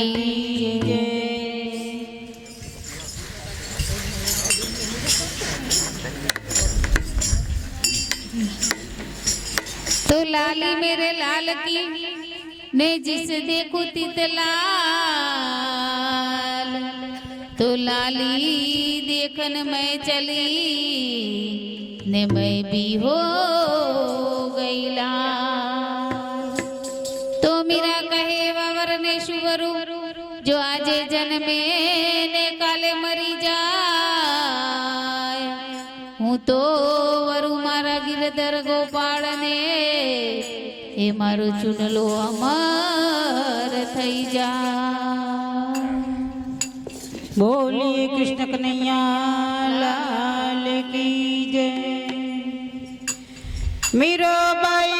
तो लाली मेरे लाल की ने जिसे देखो तितलाल तो लाली देखन मैं चली, ने मैं भी हो गई लाल। ગોદર ગોપાળને, એ મારો ચૂનલો અમર થઈ જા. બોલી કૃષ્ણ કનૈયા, લાલ કી જય. મીરો બાઈ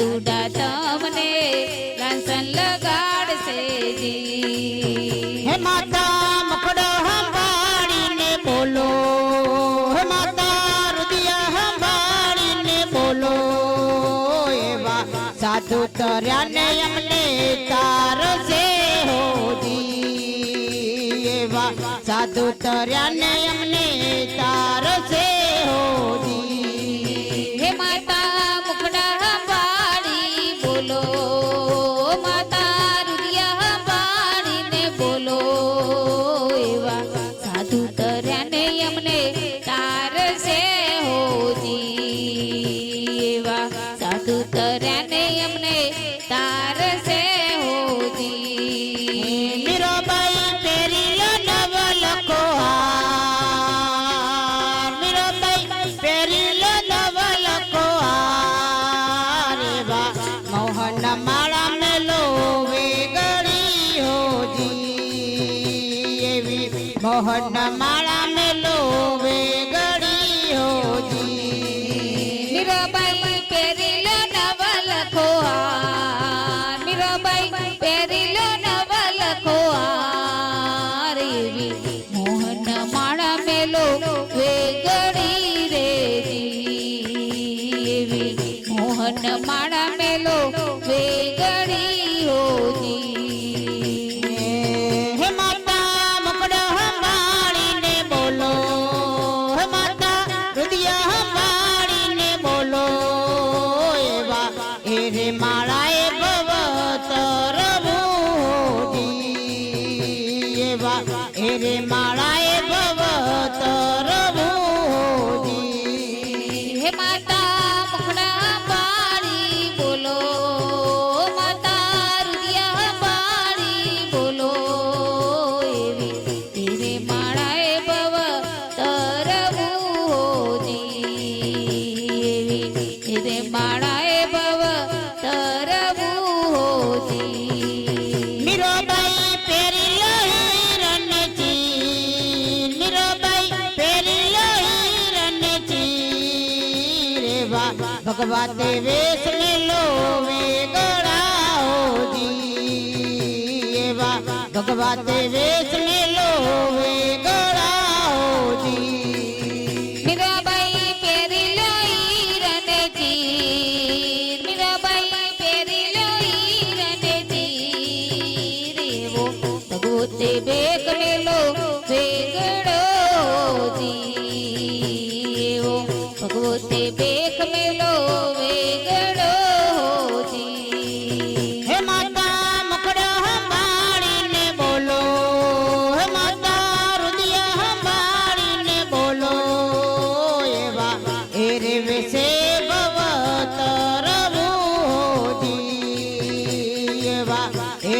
तू डाटवने रंसन लगाड़ से जी। हे माता मकड़ो हमारी ने बोलो। हे माता, रुदिया हमारी ने बोलो। एवा साधु तर्या ने हमने तार से हो जी एवा साधु ने हमने The. মীরাবাই পেরিল রণজি মীরাবাই পেরিল রণজি রে বা ভগবতে বেশ লো वे गड़ाओ जी ये बा भगवते वेश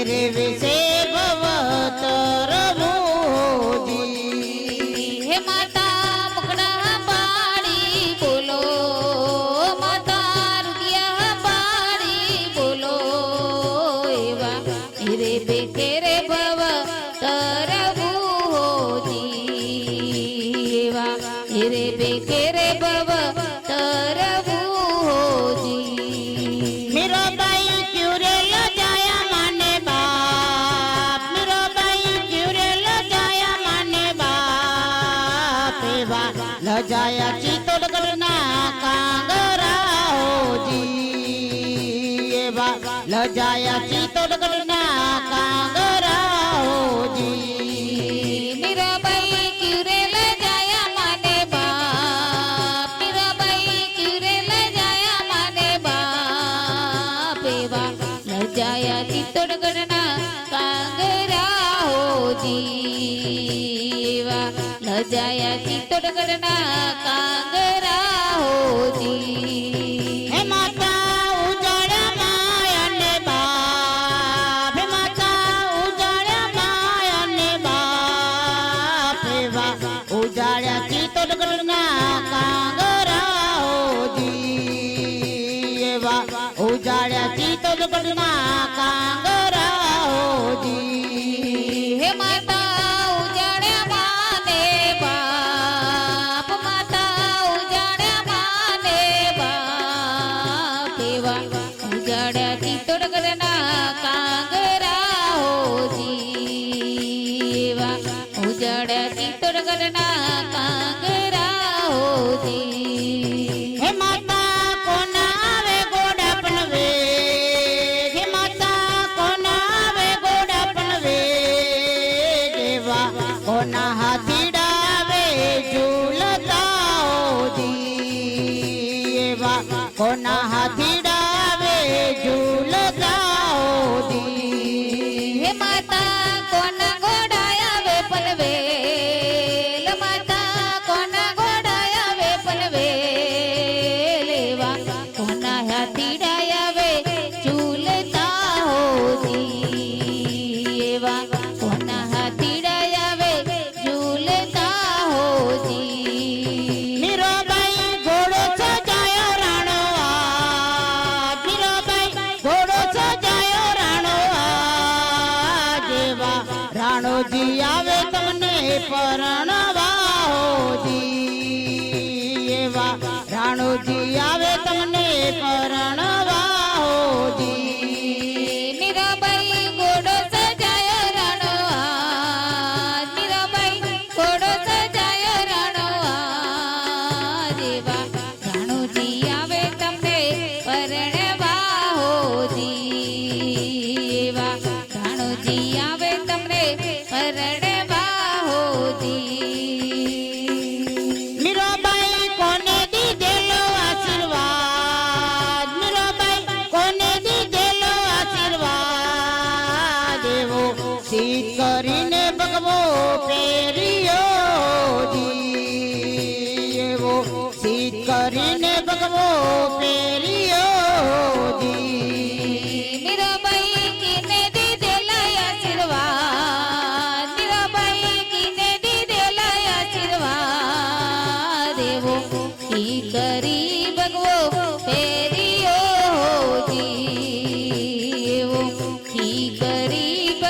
तेरे विषे भवत रमोदी हे माता मुकड़ा पाणी बोलो माता रुदिया पाणी बोलो एवा तेरे बे तेरे भव तरबोदी एवा तेरे बे લજાયા ચિત્તોડગઢ ના કાંગરાઓજી મીરાબાઈ ક્યુરે લજાયા માને બાપ. મીરાબાઈ ક્યુરે લજાયા માને બાપ. એવા લજાયા ચિત્તોડગઢ ના કાંગરાઓજી એવા લજાયા ચિત્તોડગઢ ના કાંગરા ગળતી તોડગરના કાંગરાઓ જીવા. ઉજળતી તોડગરના કાંગરાઓ જી હે માતા કોના આવે ગોડા પનવે હે માતા કોના આવે ગોડા પનવે દેવા કોના હાથીડાવે ઝૂલતાઓ જી. એવા કોના હાથ para nada.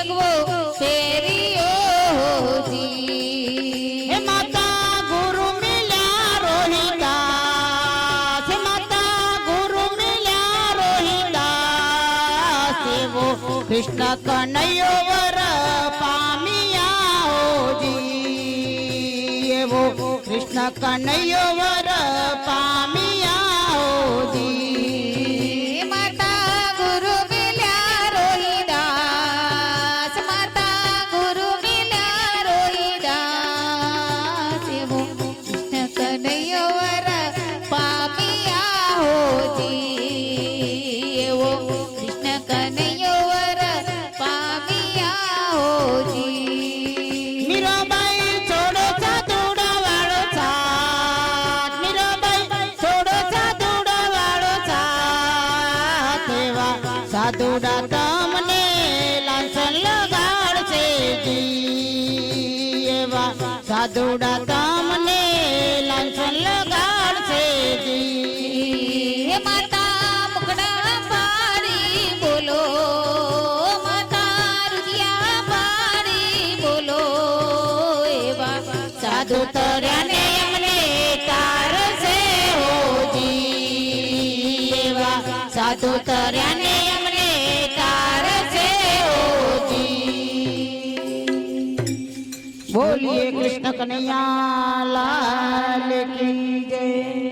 સગવો ફેરીઓજી હે માતા ગુરુ મિલ્યા રોહિતા હે માતા ગુરુ મિલ્યા રોહિતા સેવો કૃષ્ણ કનૈયો વર પામિયા હોજી. એવો કૃષ્ણ કનૈયો વર પામિયા આધુડા તમને લાંછન લગાડશે જી. હે માતા મુકડા પારી બોલો. માતા રુદિયા પારી કનૈયા લાલ કી જય